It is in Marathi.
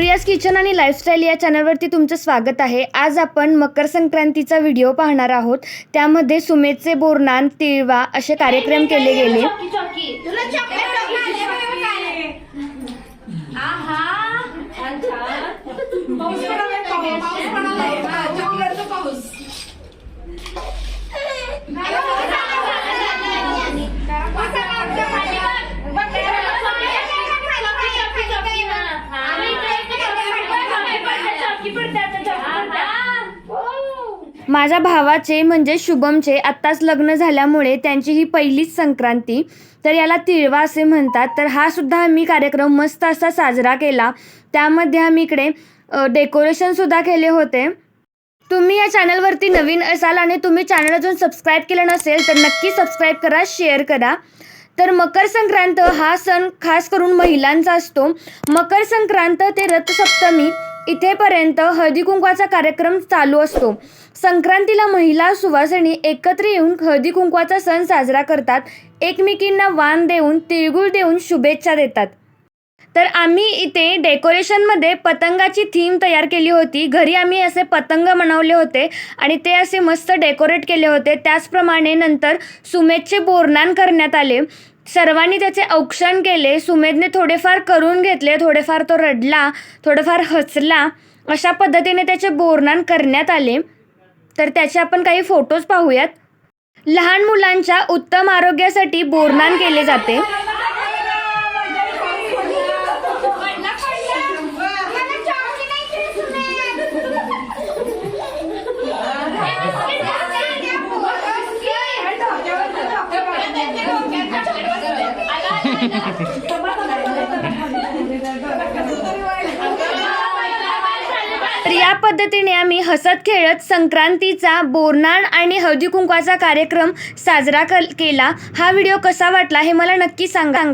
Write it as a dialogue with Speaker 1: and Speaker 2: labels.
Speaker 1: सुप्रियाज किचन आणि लाईफस्टाईल या चॅनलवरती तुमचं स्वागत आहे. आज आपण मकर संक्रांतीचा व्हिडिओ पाहणार आहोत. त्यामध्ये सुमेचे बोरनान तिळवा असे कार्यक्रम केले गेले.
Speaker 2: आहा.
Speaker 1: माझ्या भावाचे म्हणजे शुभमचे आत्ताच लग्न झाल्यामुळे त्यांची ही पहिलीच संक्रांती. तर याला तिळवा असे म्हणतात. तर हा सुद्धा आम्ही कार्यक्रम मस्त असा साजरा केला. त्यामध्ये आम्ही इकडे डेकोरेशनसुद्धा केले होते. तुम्ही या चॅनलवरती नवीन असाल आणि तुम्ही चॅनल अजून सबस्क्राईब केलं नसेल तर नक्की सबस्क्राईब करा शेअर करा. तर मकर संक्रांत हा सण खास करून महिलांचा असतो. मकर संक्रांत ते रथसप्तमी इथेपर्यंत हळदीकुंकवाचा कार्यक्रम चालू असतो. संक्रांतीला महिला सुवासिनी एकत्र येऊन हळदीकुंकवाचा सण साजरा करतात. एकमेकींना वाण देऊन तिळगुळ देऊन शुभेच्छा देतात. तर आम्ही इथे डेकोरेशनमध्ये पतंगाची थीम तयार केली होती. घरी आम्ही असे पतंग बनवले होते आणि ते असे मस्त डेकोरेट केले होते. त्याचप्रमाणे नंतर सुमेधचे बोरनान करण्यात आले. सर्वांनी त्याचे औक्षण केले सुमेधने थोडेफार करून घेतले थोडेफार तो रडला थोडंफार हसला अशा पद्धतीने त्याचे बोरनान करण्यात आले. तर त्याचे आपण काही फोटोज पाहूयात. लहान मुलांच्या उत्तम आरोग्यासाठी बोरनान केले जाते. तर या पद्धतीने आम्ही हसत खेळत संक्रांतीचा बोरनाण आणि हळदी कुंकवाचा कार्यक्रम साजरा कल- केला. हा व्हिडिओ कसा वाटला हे मला नक्की सांगा.